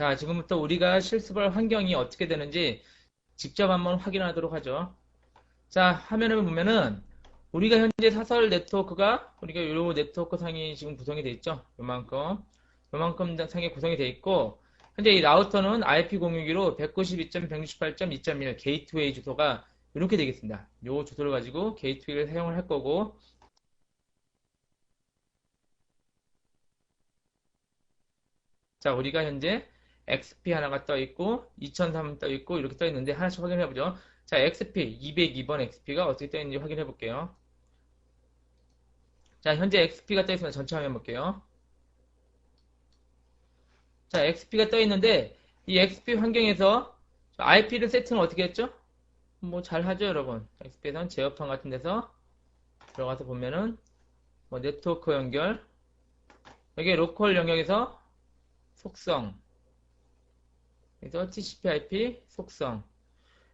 자, 지금부터 우리가 실습할 환경이 어떻게 되는지 직접 한번 확인하도록 하죠. 자, 화면을 보면은 우리가 현재 사설 네트워크가 우리가 요 네트워크 상이 지금 구성이 되어 있죠. 요만큼 요만큼 상에 구성이 되어 있고 현재 이 라우터는 IP061로 192.168.2.1 게이트웨이 주소가 이렇게 되겠습니다. 요 주소를 가지고 게이트웨이를 사용을 할 거고 자 우리가 현재 XP 하나가 떠 있고 2003 떠 있고 이렇게 떠 있는데 하나씩 확인해 보죠. 자 XP 202번 XP가 어떻게 떠 있는지 확인해 볼게요. 자 현재 XP가 떠 있으면 전체 화면 볼게요. 자 XP가 떠 있는데 이 XP 환경에서 IP를 세팅을 어떻게 했죠? 뭐 잘 하죠 여러분. XP에서는 제어판 같은 데서 들어가서 보면은 뭐 네트워크 연결 여기 로컬 영역에서 속성 그래서 TCP/IP 속성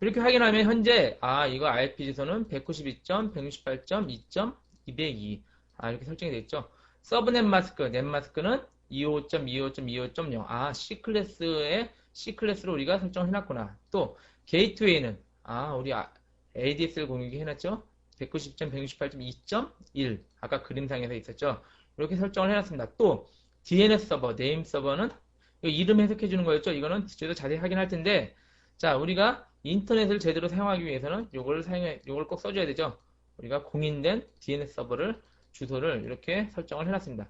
이렇게 확인하면 현재 아 이거 IP 주소는 192.168.2.202 아 이렇게 설정이 있죠. 서브넷 마스크, 넷 마스크는 25.25.25.0 아 C 클래스의 C 클래스로 우리가 설정해 놨구나. 또 게이트웨이는 아 우리 ADSL 공유기 해놨죠. 190.168.2.1 아까 그림상에서 있었죠. 이렇게 설정을 해놨습니다. 또 DNS 서버, 네임 서버는 이름 해석해 주는 거였죠. 이거는 뒤에서 자세히 확인할 텐데 자 우리가 인터넷을 제대로 사용하기 위해서는 이걸 사용해 이걸 꼭 써줘야 되죠. 우리가 공인된 DNS 서버를 주소를 이렇게 설정을 해놨습니다.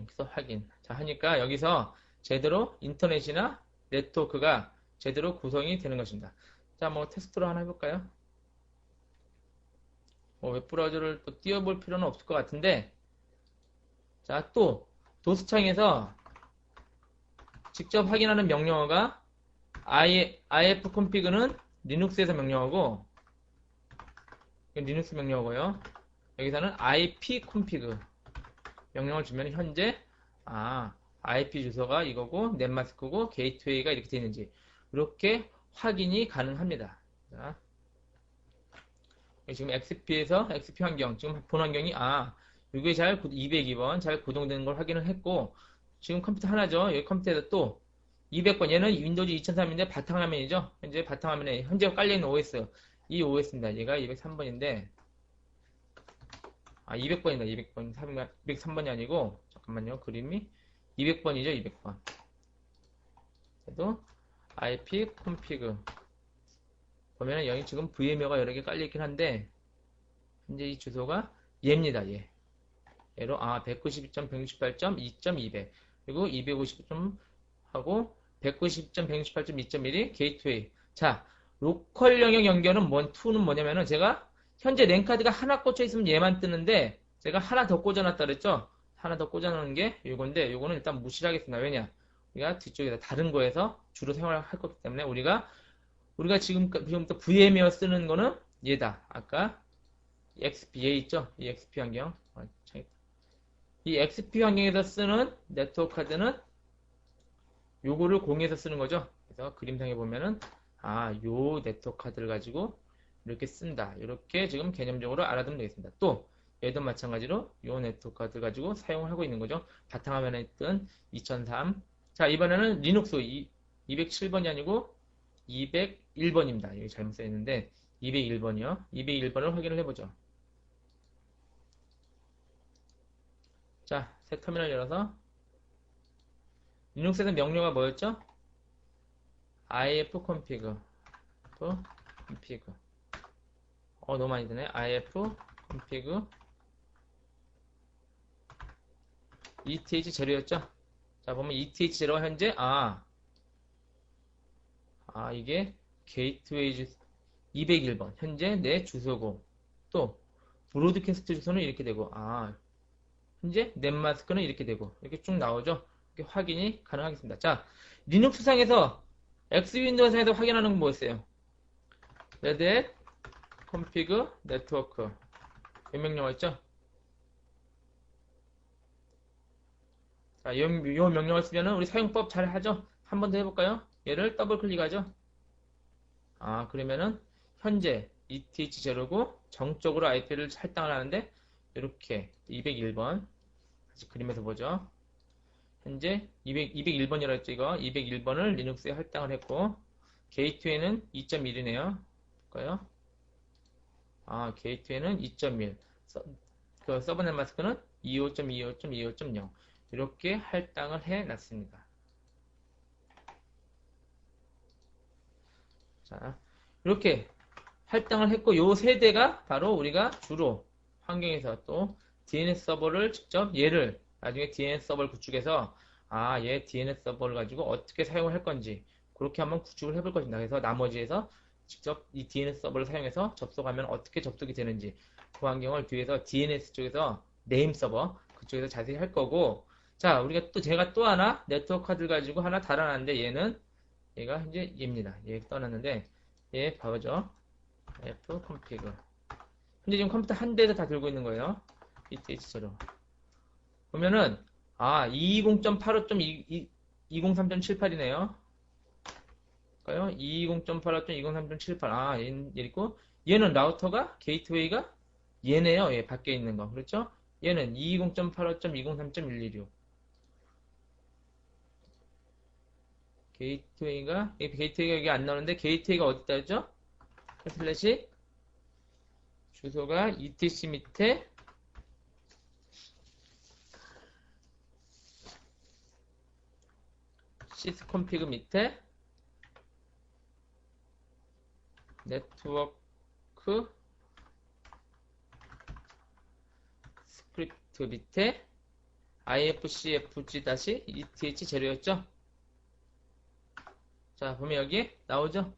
여기서 확인. 자 하니까 여기서 제대로 인터넷이나 네트워크가 제대로 구성이 되는 것입니다. 자, 뭐 테스트로 하나 해볼까요? 뭐 웹브라우저를 또 띄워볼 필요는 없을 것 같은데 자, 또 도스창에서 직접 확인하는 명령어가 ifconfig는 리눅스에서 명령어고 리눅스 명령어고요. 여기서는 ipconfig 명령을 주면 현재 아 IP 주소가 이거고 넷마스크고 게이트웨이가 이렇게 되어 있는지 이렇게 확인이 가능합니다. 자, 지금 XP에서 XP 환경 지금 본 환경이 아 이게 잘 202번 잘 구동되는 걸 확인을 했고 지금 컴퓨터 하나죠. 여기 컴퓨터에서 또 200번 얘는 윈도우즈 2003인데 바탕화면이죠. 현재 바탕화면에 현재 깔려있는 OS 이 OS입니다. 얘가 203번인데 아 200번이다. 200번. 203번이 아니고 잠깐만요. 그림이 200번이죠. 200번. 그래도 IP config 보면은 여기 지금 VMware가 여러 개 깔려 있긴 한데 현재 이 주소가 얘입니다. 얘 얘로 아 192.168.2.200 그리고 250점 하고 190.168.2.1이 게이트웨이 자 로컬 영역 연결은 뭔 투는 뭐냐면은 제가 현재 랜카드가 하나 꽂혀 있으면 얘만 뜨는데 제가 하나 더 꽂아놨다 그랬죠? 하나 더 꽂아놓은 게 이건데 이거는 일단 무시를 하겠습니다. 왜냐? 우리가 뒤쪽에다 다른 거에서 주로 사용을 할 거기 때문에 우리가 우리가 지금 지금부터 VM웨어 쓰는 거는 얘다. 아까 XP 얘 있죠? 이 XP 환경. 아, 이 XP 환경에서 쓰는 네트워크 카드는 요거를 공유해서 쓰는 거죠. 그래서 그림상에 보면은 아, 요 네트워크 카드를 가지고 이렇게 쓴다. 이렇게 지금 개념적으로 알아두면 되겠습니다. 또 얘도 마찬가지로 요 네트워크 카드 가지고 사용을 하고 있는 거죠. 바탕화면에 있던 2003. 자, 이번에는 리눅스 207번이 아니고 201번입니다. 여기 잘못 써 있는데 201번이요. 201번을 확인을 해보죠. 자, 새 터미널 열어서. 리눅스에서 명령어가 뭐였죠? ifconfig config 어 너무 많이 드네. if config ETH 제로였죠? 자 보면 ETH 제로가 현재 아, 아 이게 게이트웨이 주 201번. 현재 내 주소고. 또 브로드캐스트 주소는 이렇게 되고 아 현재 넷마스크는 이렇게 되고 이렇게 쭉 나오죠 이렇게 확인이 가능하겠습니다 자 리눅스 상에서 X 윈도우 상에서 확인하는 건 뭐였어요 레드 config network 명령어 있죠? 자, 이, 이 명령을 쓰면은 우리 사용법 잘 하죠? 한 번 더 해볼까요? 얘를 더블 클릭하죠? 아, 그러면은 현재 ETH0고 정적으로 IP를 할당을 하는데 이렇게 201번 다시 그림에서 보죠. 현재 200, 201번이라 했죠, 이거. 201번을 리눅스에 할당을 했고, 게이트웨이는 2.1이네요. 볼까요? 아, 게이트웨이는 2.1. 서, 그 서브넷 마스크는 25.25.25.0. 이렇게 할당을 해 놨습니다. 자, 이렇게 할당을 했고, 요 세대가 바로 우리가 주로 환경에서 또 DNS 서버를 직접 얘를 나중에 DNS 서버를 구축해서 아, 얘 DNS 서버를 가지고 어떻게 사용을 할 건지 그렇게 한번 구축을 해볼 것입니다. 그래서 나머지에서 직접 이 DNS 서버를 사용해서 접속하면 어떻게 접속이 되는지 그 환경을 뒤에서 DNS 쪽에서 네임 서버 그쪽에서 자세히 할 거고 자 우리가 또 제가 또 하나 네트워크 카드를 가지고 하나 달아놨는데 얘는 얘가 이제 얘입니다. 얘 떠났는데 얘 봐보죠. f config 현재 지금 컴퓨터 한 대에서 다 들고 있는 거예요. ETH처럼 보면은 아 220.85.203.78이네요. 볼까요? 220.85.203.78. 아, 얘, 얘 있고, 얘는 라우터가, 게이트웨이가 얘네요. 얘 밖에 있는 거. 그렇죠? 얘는 220.85.203.116. 게이트웨이가, 게이트웨이가 여기 안 나오는데, 게이트웨이가 어디다 있죠? 슬래시, 주소가 etc 밑에, 시스콤피그 밑에, 네트워크 스크립트 밑에 ifcfg-eth 재료였죠? 자, 보면 여기 나오죠?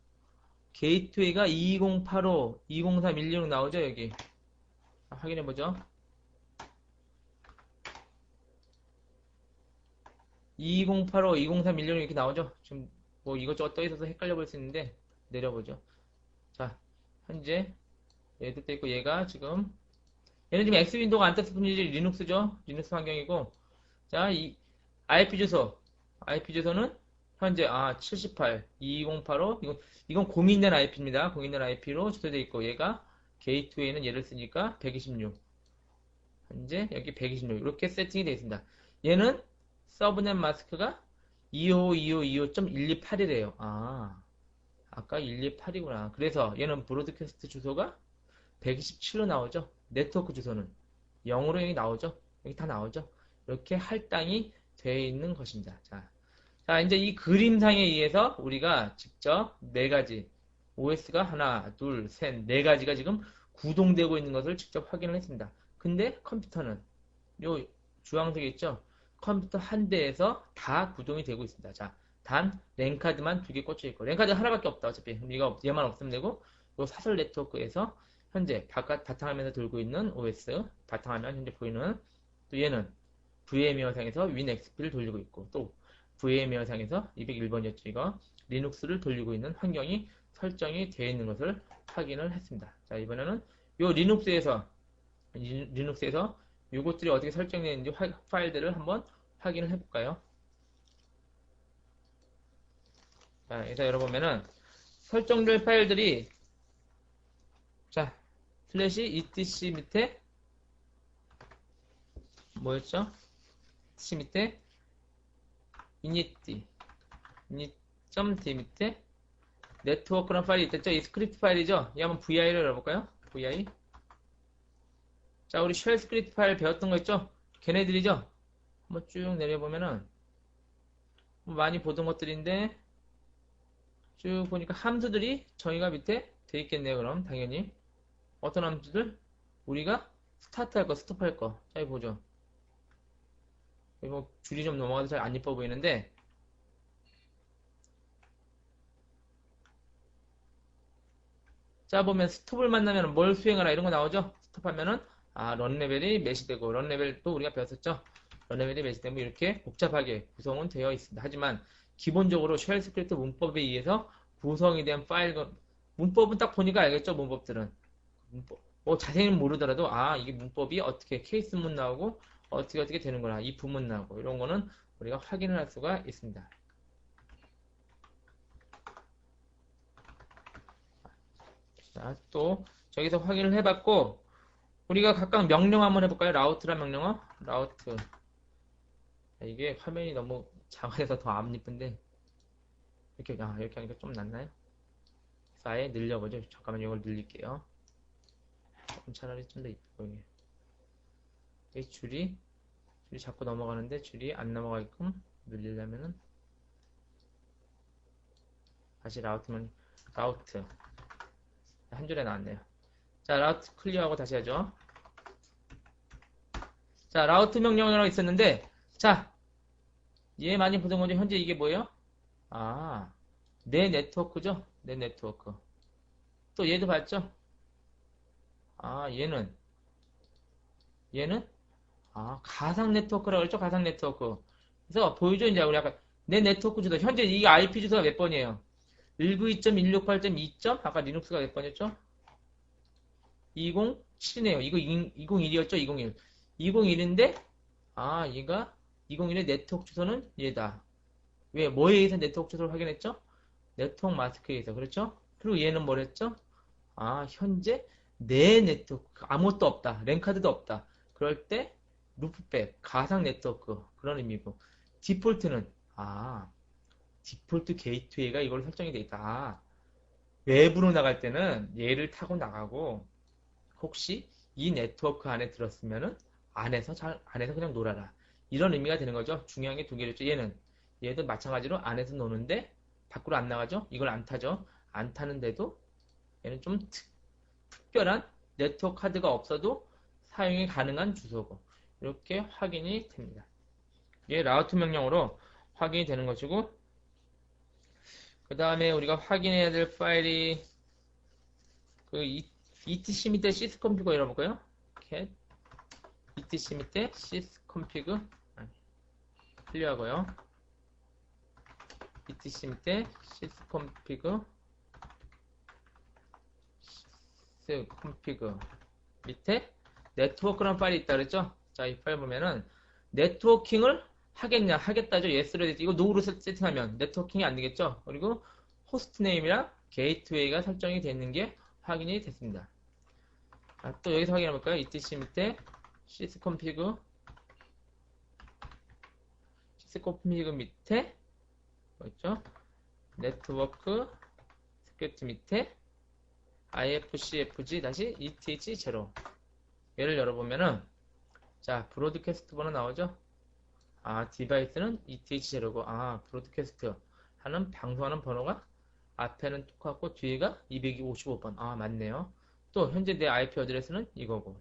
게이트웨이가 2085, 203, 116 나오죠? 여기. 확인해보죠. 2085, 203, 116 이렇게 나오죠? 지금 뭐 이것저것 떠 있어서 헷갈려 볼 수 있는데 내려보죠. 자, 현재 얘도 떠 있고 얘가 지금 얘는 지금 X 윈도우가 안 떴을 뿐이지 리눅스죠. 리눅스 환경이고 자, 이 IP 주소 IP 주소는 현재 아 78, 2085 이건 이건 공인된 IP입니다. 공인된 IP로 주소되어 있고 얘가 게이트웨이는 얘를 쓰니까 126 현재 여기 126 이렇게 세팅이 되어 있습니다. 얘는 서브넷 마스크가 25252.128이래요. 아 아까 128이구나. 그래서 얘는 브로드캐스트 주소가 127로 나오죠. 네트워크 주소는 0으로 여기 나오죠. 여기 다 나오죠. 이렇게 할당이 되어 있는 것입니다. 자, 자 이제 이 그림상에 의해서 우리가 직접 네 가지 OS가 하나, 둘, 셋, 네 가지가 지금 구동되고 있는 것을 직접 확인을 했습니다. 근데 컴퓨터는 요 주황색에 있죠? 컴퓨터 한 대에서 다 구동이 되고 있습니다. 자, 단 랜카드만 두 개 꽂혀 있고 랜카드 하나밖에 없다 어차피 이거 얘만 없으면 되고 요 사설 네트워크에서 현재 바깥 바탕화면에서 들고 있는 OS 바탕화면 현재 보이는 또 얘는 VMware 상에서 WinXP를 돌리고 있고 또 VMware 상에서 201번이었죠 이거 리눅스를 돌리고 있는 환경이 설정이 되어 있는 것을 확인을 했습니다. 자 이번에는 요 리눅스에서 리눅스에서 요것들이 어떻게 설정되어 있는지 파일들을 한번 확인을 해볼까요? 자, 여기서 열어보면은 설정될 파일들이 자, 슬래시 etc 밑에 뭐였죠? etc 밑에 init init.d 밑에 네트워크라는 파일이 있겠죠? 이 스크립트 파일이죠? 이 한번 vi를 열어볼까요? vi 자, 우리 쉘 스크립트 파일 배웠던 거 있죠? 걔네들이죠? 한번 쭉 내려보면은 많이 보던 것들인데 쭉 보니까 함수들이 저희가 밑에 돼 있겠네요. 그럼 당연히 어떤 함수들? 우리가 스타트 할 거, 스톱 할 거. 자, 이 보죠. 이거 줄이 좀 넘어가서 잘안 이뻐 보이는데 자 보면 스톱을 만나면 뭘 수행하라 이런 거 나오죠? 스톱하면은 아 런 레벨이 매시되고 런 레벨도 우리가 배웠었죠? 런 레벨이 매시되면 이렇게 복잡하게 구성은 되어 있습니다. 하지만 기본적으로 쉘 스크립트 문법에 의해서 구성이 된 파일, 문법은 딱 보니까 알겠죠, 문법들은. 문법. 뭐 자세히는 모르더라도, 아, 이게 문법이 어떻게 케이스문 나오고, 어떻게 어떻게 되는구나, 이 부문 나오고, 이런 거는 우리가 확인을 할 수가 있습니다. 자, 또, 저기서 확인을 해봤고, 우리가 각각 명령 한번 해볼까요? 라우트란 명령어? 라우트. 이게 화면이 너무 작아서 더안 이쁜데 이렇게 아 이렇게 하니까 좀 낫나요? 그래서 아예 늘려보죠. 잠깐만 이걸 늘릴게요. 조금 차라리 좀 더 이쁘게 보이게. 이 줄이 줄이 자꾸 넘어가는데 줄이 안 넘어가게끔 늘리려면은 다시 라우트만 라우트 한 줄에 나왔네요. 자 라우트 클리어하고 다시 하죠. 자 라우트 명령이라고 있었는데 자 얘 많이 보던 거죠. 현재 이게 뭐예요? 아, 내 네트워크죠? 내 네트워크. 또 얘도 봤죠? 아, 얘는 얘는 아, 가상 네트워크라고 그랬죠? 가상 네트워크. 그래서 보이죠? 이제 우리 아까 내 네트워크 주소. 현재 이 IP 주소가 몇 번이에요? 192.168.2. 아까 리눅스가 몇 번이었죠? 207이네요. 이거 201이었죠? 201. 201인데 아, 얘가 201의 네트워크 주소는 얘다. 왜? 뭐에 의해서 네트워크 주소를 확인했죠? 네트워크 마스크에 의해서. 그렇죠? 그리고 얘는 뭐랬죠? 아, 현재 내 네트워크, 아무것도 없다. 랜카드도 없다. 그럴 때 루프백, 가상 네트워크 그런 의미고 디폴트는 아, 디폴트 게이트웨이가 이걸로 설정이 돼 있다. 아, 외부로 나갈 때는 얘를 타고 나가고 혹시 이 네트워크 안에 들었으면은 안에서 잘 안에서 그냥 놀아라. 이런 의미가 되는 거죠. 중요한 게 두 개였죠. 얘는 얘도 마찬가지로 안에서 노는데 밖으로 안 나가죠. 이걸 안 타죠. 안 타는데도 얘는 좀 특, 특별한 네트워크 카드가 없어도 사용이 가능한 주소고 이렇게 확인이 됩니다. 이게 라우트 명령으로 확인이 되는 것이고 그 다음에 우리가 확인해야 될 파일이 그 etc 밑에 sysconfig 열어볼까요? cat etc 밑에 sysconfig 클리어하고요. etc 밑에 sysconfig sysconfig 밑에 네트워크라는 파일이 있다 그랬죠? 자, 이 파일 보면은 네트워킹을 하겠냐, 하겠다죠. yes로 됐지. 이거 no로 세팅하면 네트워킹이 안 되겠죠? 그리고 호스트 네임이랑 게이트웨이가 설정이 되어 있는 게 확인이 됐습니다. 자, 또 여기서 확인해 볼까요? etc 밑에 sysconfig sysconfig 밑에 뭐 있죠? 네트워크 스크립트 밑에 ifcfg 다시 eth0 얘를 열어보면은 자 브로드캐스트 번호 나오죠? 아 디바이스는 eth0고 아 브로드캐스트 하는 방송하는 번호가 앞에는 똑같고 뒤에가 255번 아 맞네요 또 현재 내 IP 어드레스는 이거고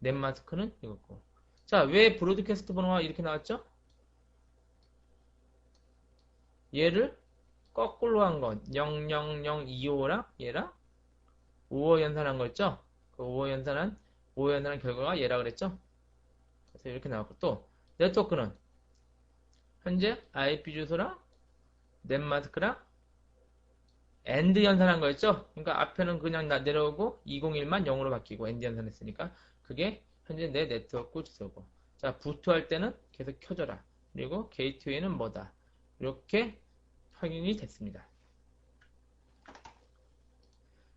넷마스크는 이거고 자 왜 브로드캐스트 번호가 이렇게 나왔죠? 얘를 거꾸로 한 건 00025랑 얘랑 5호 연산한 거 있죠? 그 5호 연산한 5호 연산한 결과가 얘라 그랬죠? 그래서 이렇게 나왔고 또 네트워크는 현재 IP 주소랑 넷마스크랑 엔드 연산한 거였죠? 그러니까 앞에는 그냥 내려오고 201만 0으로 바뀌고 엔드 연산했으니까 그게 현재 내 네트워크 주소고 자 부트할 때는 계속 켜져라 그리고 게이트웨이는 뭐다 이렇게 확인이 됐습니다.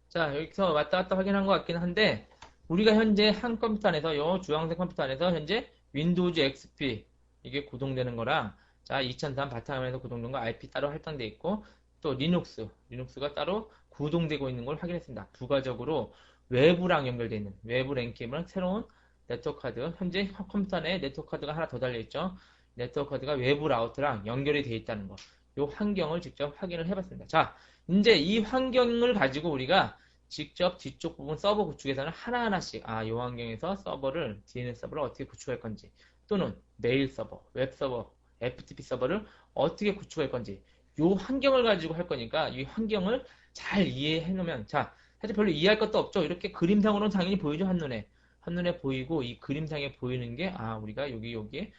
자 여기서 왔다 갔다 확인한 것 같긴 한데 우리가 현재 한 컴퓨터 안에서 요 주황색 컴퓨터 안에서 현재 윈도우즈 XP 이게 구동되는 거랑 자 2003 바탕화면에서 구동된 거 IP 따로 할당되어 있고 또 리눅스 리눅스가 따로 구동되고 있는 걸 확인했습니다. 부가적으로 외부랑 연결되어 있는 외부 랜케이블랑 새로운 네트워크 카드 현재 컴퓨터 안에 네트워크 카드가 하나 더 달려 있죠. 네트워크 카드가 외부 라우트랑 연결이 되어 있다는 거. 이 환경을 직접 확인을 해봤습니다. 자, 이제 이 환경을 가지고 우리가 직접 뒤쪽 부분 서버 구축에서는 하나하나씩 아, 이 환경에서 서버를 DNS 서버를 어떻게 구축할 건지 또는 메일 서버, 웹 서버, FTP 서버를 어떻게 구축할 건지 이 환경을 가지고 할 거니까 이 환경을 잘 이해해 놓으면 자, 사실 별로 이해할 것도 없죠. 이렇게 그림상으로는 당연히 보이죠, 한눈에. 한눈에 보이고 이 그림상에 보이는 게 아, 우리가 여기 여기에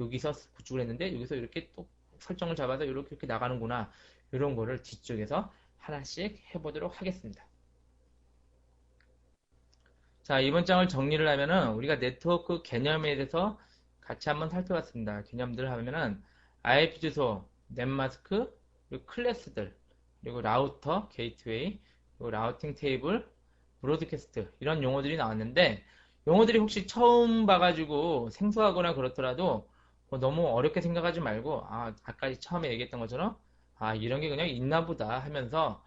여기서 구축을 했는데 여기서 이렇게 또 설정을 잡아서 이렇게 이렇게 나가는구나. 이런 거를 뒤쪽에서 하나씩 해보도록 하겠습니다. 자, 이번 장을 정리를 하면은 우리가 네트워크 개념에 대해서 같이 한번 살펴봤습니다. 개념들을 하면은 IP 주소, 넷마스크, 그리고 클래스들, 그리고 라우터, 게이트웨이, 그리고 라우팅 테이블, 브로드캐스트 이런 용어들이 나왔는데 용어들이 혹시 처음 봐가지고 생소하거나 그렇더라도 뭐 너무 어렵게 생각하지 말고 아 아까 처음에 얘기했던 것처럼 아 이런 게 그냥 있나 보다 하면서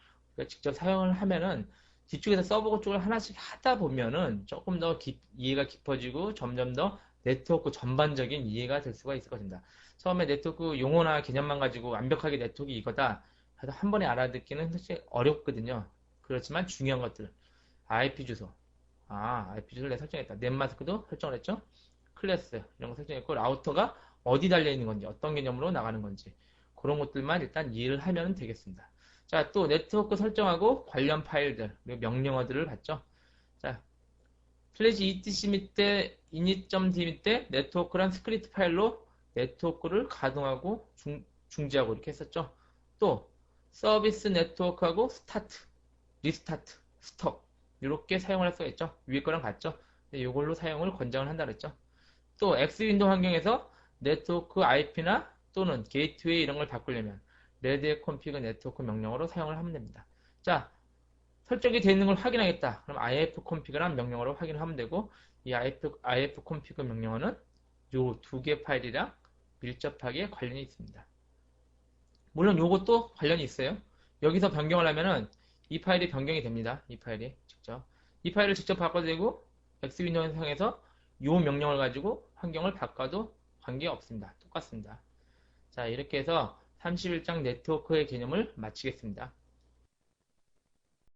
직접 사용을 하면은 뒤쪽에서 서버 쪽을 하나씩 하다 보면은 조금 더 깊- 이해가 깊어지고 점점 더 네트워크 전반적인 이해가 될 수가 있을 것입니다. 처음에 네트워크 용어나 개념만 가지고 완벽하게 네트워크 이거다 해서 한 번에 알아듣기는 사실 어렵거든요. 그렇지만 중요한 것들 IP 주소 아 IP 주소를 내가 설정했다. 넷마스크도 설정을 했죠. 클래스 이런 거 설정했고 라우터가 어디 달려 있는 건지 어떤 개념으로 나가는 건지 그런 것들만 일단 이해를 하면 되겠습니다. 자, 또 네트워크 설정하고 관련 파일들, 그리고 명령어들을 봤죠. 자, 플래시 etc 밑에 init.d 밑에 네트워크란 스크립트 파일로 네트워크를 가동하고 중, 중지하고 이렇게 했었죠. 또 서비스 네트워크하고 스타트, 리스타트, 스톱 이렇게 사용을 할 수가 있죠. 위에 거랑 같죠. 이걸로 사용을 권장을 한다 그랬죠. 또 X 윈도우 환경에서 네트워크 IP나 또는 게이트웨이 이런 걸 바꾸려면 레드의 콘피그 네트워크 명령어로 사용을 하면 됩니다. 자, 설정이 되어 있는 걸 확인하겠다. 그럼 if config라는 명령어로 확인하면 되고 이 if, if config 명령어는 요 두 개 파일이랑 밀접하게 관련이 있습니다. 물론 요것도 관련이 있어요. 여기서 변경을 하면은 이 파일이 변경이 됩니다. 이 파일이 직접. 이 파일을 직접 바꿔도 되고 엑스윈도우 상에서 요 명령을 가지고 환경을 바꿔도 관계 없습니다. 똑같습니다. 자, 이렇게 해서 31장 네트워크의 개념을 마치겠습니다.